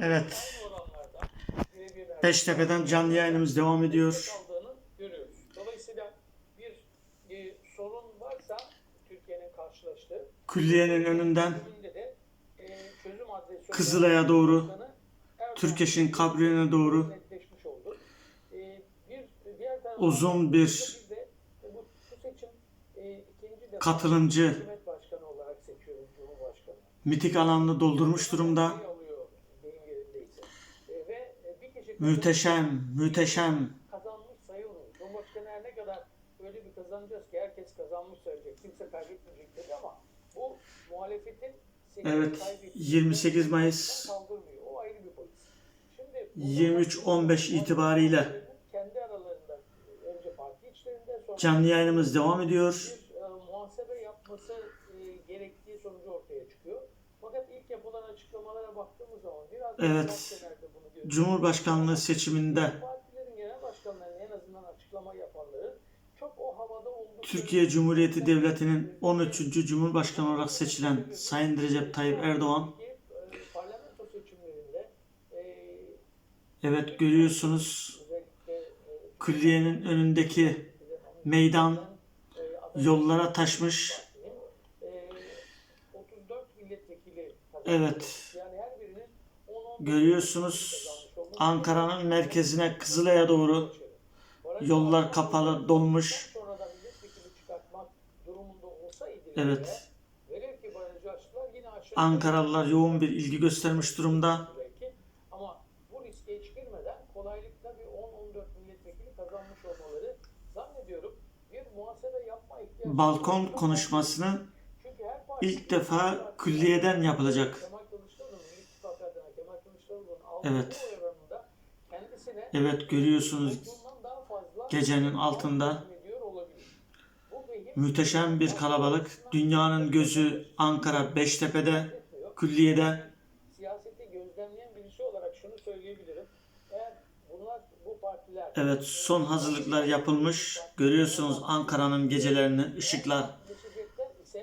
Evet. Beştepe'den canlı yayınımız devam ediyor. Külliyenin önünden Kızılay'a doğru, Türkeş'in kabrine doğru uzun bir katılımcı mitik alanını doldurmuş durumda. E, Muhteşem, muhteşem. kazanmış sayılmıyor. Cumhurbaşkanı her ne kadar öyle bir kazanacağız ki herkes kazanmış sayacak. Kimse kaybetmeyecek dedi ama bu muhalefetin Evet, kaybettiği 28 Mayıs kaldırmıyor. O ayrı bir polis. Şimdi 23-15 itibariyle kendi aralarında önce parti içlerinde sonra canlı yayınımız devam ediyor. e, muhasebe yapması e, gerektiği sonucu ortaya çıkıyor. Fakat ilk yapılan açıklamalara baktığımız zaman biraz Evet. Cumhurbaşkanlığı seçiminde Türkiye Cumhuriyeti Devleti'nin 13. Cumhurbaşkanı olarak seçilen Sayın Recep Tayyip Erdoğan e, e, evet görüyorsunuz külliyenin önündeki meydan yollara taşmış. e, 34 milletvekili kazandı. Evet Yani her birinin 10-15 görüyorsunuz Ankara'nın merkezine Kızılay'a doğru yollar kapalı dolmuş. Evet Ankaralılar yoğun bir ilgi göstermiş durumda. belki ama bu riske hiç girmeden kolaylıkla bir 10-14 milletvekili kazanmış olmaları zannediyorum bir muhasebe yapma ihtiyacı Balkon konuşmasını ilk defa külliyeden yapılacak. Kemal Evet görüyorsunuz gecenin altında muhteşem bir kalabalık. Dünyanın gözü Ankara Beştepe'de, külliyede. Siyaseti gözlemleyen birisi olarak şunu söyleyebilirim. Eğer bunlar bu partiler Evet son hazırlıklar yapılmış. Görüyorsunuz Ankara'nın gecelerini ışıklar,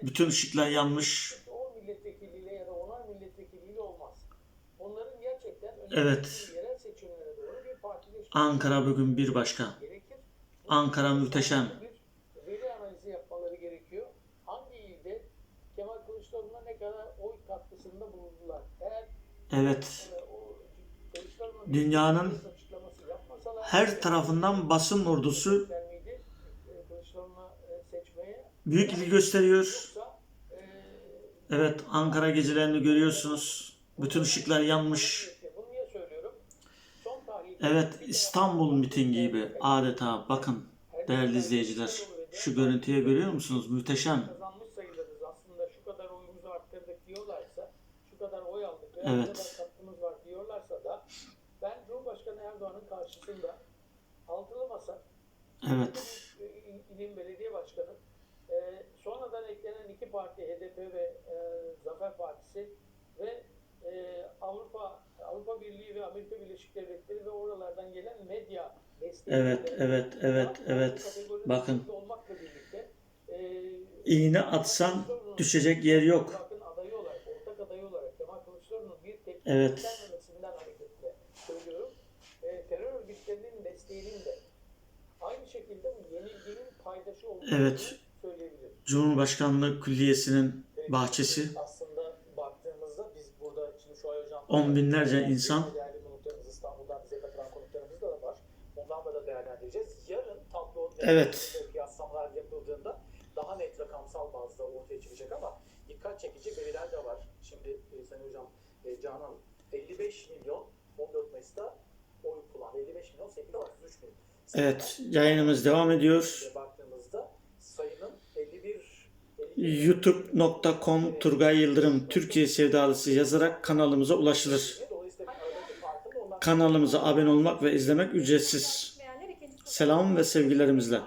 bütün ışıklar yanmış. 10 Ankara bugün bir başka. Ankara muhteşem. Bir veri analizi yapmaları gerekiyor. Hangi ilde Kemal Kılıçdaroğlu'na ne kadar oy katkısında bulundular? Eğer Evet e, Dünyanın her tarafından basın ordusu miydi e, e, büyük ilgi gösteriyor. Evet Ankara gecelerini görüyorsunuz. Bütün ışıklar yanmış. bunu niye söylüyorum? Son tarihte Evet İstanbul mitingi gibi adeta bakın değerli izleyiciler. Şu görüntüye görüyor musunuz? Muhteşem. Evet. Evet. İl- İlim Belediye Başkanı e, sonradan eklenen iki parti HDP ve e, Zafer Partisi ve e, Avrupa Avrupa Birliği ve Amerika Birleşik Devletleri ve oralardan gelen medya desteği Evet, evet, evet, evet. Bakın. olmakla birlikte e, İğne atsan düşecek yer yok. İttifakın adayı olarak, ortak adayı olarak Kemal Kılıçdaroğlu'nun bir tepki Evet. göstermemesinden hareketle söylüyorum. E, terör örgütlerinin desteğinin de aynı şekilde bu yenilginin paydaşı olduğunu Evet. söyleyebilirim. Cumhurbaşkanlığı Külliyesi'nin bahçesi. Değerlendireceğiz. Yarın tablo Evet. yapıldığında daha net rakamsal bazda ortaya çıkacak ama dikkat çekici veriler de var. Şimdi e, Sayın Hocam e, Canan 55 milyon 14 Mayıs'ta oy kullandı. 55 milyon 833 bin. Evet yayınımız devam ediyor. youtube.com Turgay Yıldırım Türkiye Sevdalısı yazarak kanalımıza ulaşılır. Kanalımıza abone olmak ve izlemek ücretsiz. Selam ve sevgilerimizle.